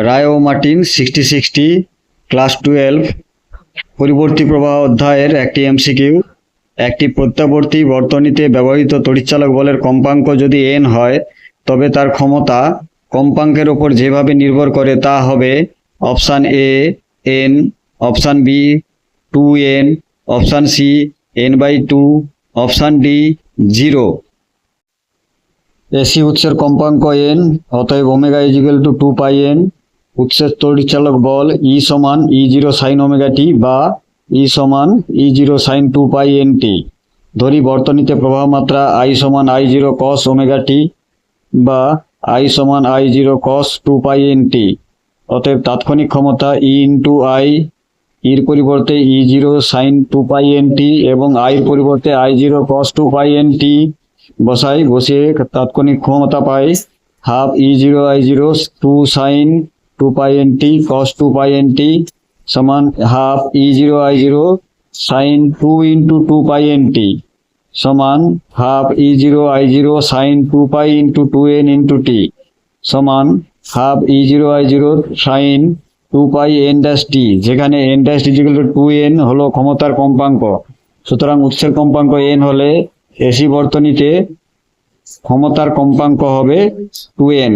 Ray Martin sixty sixty class twelve পরিবর্তী প্রবাহ অধ্যায়ের একটি এমসিকিউ একটি প্রত্যাবর্তী বর্তনীতে ব্যবহৃত তড়িৎচালক বলের কম্পাঙ্ক যদি এন হয়, তবে তার ক্ষমতা কম্পাঙ্কের ওপর যেভাবে নির্ভর করে তা হবে option A n option B two n option C n by two option D zero AC উৎসের কম্পাঙ্ক এন অতএব omega equal to two pi n উৎসের তড়িৎচালক বল ই সমান E zero sine omega t বা ই সমান E zero sine two pi n t ধরি বর্তনীতে প্রবাহ মাত্রা আই সমান I zero cos omega t বা আই সমান I zero cos two pi n t অতএব তাৎক্ষণিক ক্ষমতা ই ইন্টু আই ইর পরিবর্তে E zero sine two pi n t এবং আইর পরিবর্তে I zero cos two pi n t বসাই, বসিয়ে তাৎক্ষণিক ক্ষমতা পাই half E zero I zero two sine two pi n t cos two pi n t সমান half E zero I zero sine two into two pi n t সমান half E zero I zero sine two pi into two n into t সমান half E zero I zero sine two pi n dash t যেখানে n dash to two n হলো ক্ষমতার কম্পাঙ্ক। সুতরাং উৎসের কম্পাঙ্ক N হলে এসি বর্তনীতে ক্ষমতার কম্পাঙ্ক হবে টু এন